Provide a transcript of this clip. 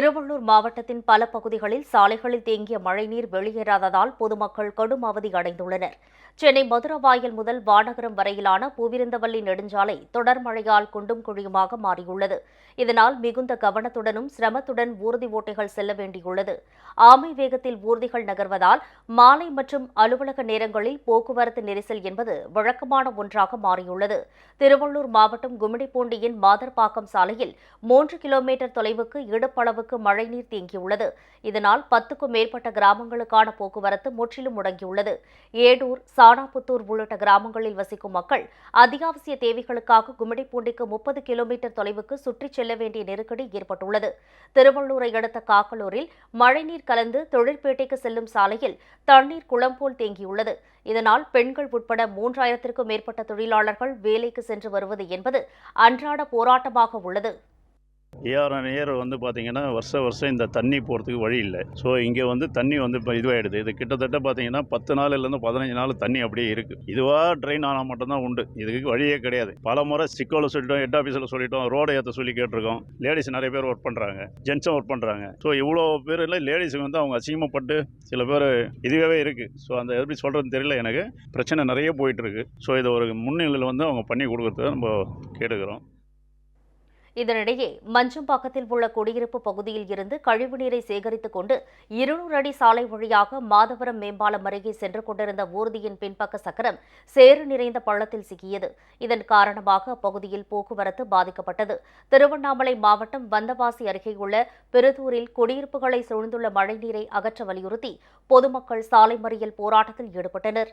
திருவள்ளூர் மாவட்டத்தின் பல பகுதிகளில் சாலைகளில் தேங்கிய மழைநீர் வெளியேறாததால் பொதுமக்கள் கடும் அவதி அடைந்துள்ளனர். சென்னை மதுரவாயல் முதல் வானகரம் வரையிலான பூவிருந்தவல்லி நெடுஞ்சாலை தொடர் மழையால் குண்டும் குழியுமாக மாறியுள்ளது. இதனால் மிகுந்த கவனத்துடனும் சிரமத்துடன் ஊர்தி ஓட்டைகள் செல்ல வேண்டியுள்ளது. ஆமை வேகத்தில் ஊர்திகள் நகர்வதால் மாலை மற்றும் அலுவலக நேரங்களில் போக்குவரத்து நெரிசல் என்பது வழக்கமான ஒன்றாக மாறியுள்ளது. திருவள்ளூர் மாவட்டம் கும்மிடிப்பூண்டியின் மாதர்பாக்கம் சாலையில் மூன்று கிலோமீட்டர் தொலைவுக்கு இடுப்பளவுக்கு மழைநீர் தேங்கியுள்ளது. இதனால் பத்துக்கும் மேற்பட்ட கிராமங்களுக்கான போக்குவரத்து முற்றிலும் முடங்கியுள்ளது. ஏடூர் சாணாபுத்தூர் உள்ளிட்ட கிராமங்களில் வசிக்கும் மக்கள் அத்தியாவசிய தேவைகளுக்காக கும்மிடிப்பூண்டிக்கு முப்பது கிலோமீட்டர் தொலைவுக்கு சுற்றிச் செல்ல வேண்டிய நெருக்கடி ஏற்பட்டுள்ளது. திருவள்ளூரை அடுத்த காக்கலூரில் மழைநீர் கலந்து தொழிற்பேட்டைக்கு செல்லும் சாலையில் தண்ணீர் குளம் போல் தேங்கியுள்ளது. இதனால் பெண்கள் உட்பட மூன்றாயிரத்திற்கும் மேற்பட்ட தொழிலாளர்கள் வேலைக்கு சென்று வருவது என்பது அன்றாட போராட்டமாக உள்ளது. ஏஆர் ஏஆர் வந்து பார்த்திங்கன்னா வருஷம் வருஷம் இந்த தண்ணி போகிறதுக்கு வழி இல்லை. ஸோ இங்கே வந்து தண்ணி வந்து இப்போ இதுவாகிடுது இது கிட்டத்தட்ட பார்த்தீங்கன்னா பத்து நாள்லேருந்து பதினஞ்சு நாள் தண்ணி அப்படியே இருக்குது இதுவாக ட்ரெயின் ஆனால் மட்டும்தான் உண்டு. இதுக்கு வழியே கிடையாது. பல முறை சிக்கோவில் சொல்லிட்டோம் ஹெட் ஆஃபீஸில் சொல்லிட்டோம் ரோடை ஏற்ற சொல்லி கேட்டிருக்கோம். லேடிஸ் நிறைய பேர் ஒர்க் பண்ணுறாங்க ஜென்ஸும் ஒர்க் பண்ணுறாங்க ஸோ இவ்வளோ பேர் இல்லை லேடிஸுக்கு வந்து அவங்க அசிங்கப்பட்டு சில பேர் இதுவாகவே இருக்குது ஸோ அந்த எப்படி சொல்கிறதுன்னு தெரியல எனக்கு. பிரச்சனை நிறைய போயிட்டுருக்கு ஸோ இதை ஒரு முன்னிலையில் வந்து அவங்க பண்ணி கொடுக்குறத நம்ம கேட்டுக்கிறோம். இதனிடையே மஞ்சம்பாக்கத்தில் உள்ள குடியிருப்பு பகுதியில் இருந்து கழிவுநீரை சேகரித்துக் கொண்டு இருநூறு அடி சாலை வழியாக மாதவரம் மேம்பாலம் அருகே சென்று கொண்டிருந்த ஊர்தியின் பின்பக்க சக்கரம் சேறு நிறைந்த பள்ளத்தில் சிக்கியது. இதன் காரணமாக அப்பகுதியில் போக்குவரத்து பாதிக்கப்பட்டது. திருவண்ணாமலை மாவட்டம் வந்தவாசி அருகேயுள்ள பெருதூரில் குடியிருப்புகளை சூழ்ந்துள்ள மழைநீரை அகற்ற வலியுறுத்தி பொதுமக்கள் சாலை மறியல் போராட்டத்தில் ஈடுபட்டனர்.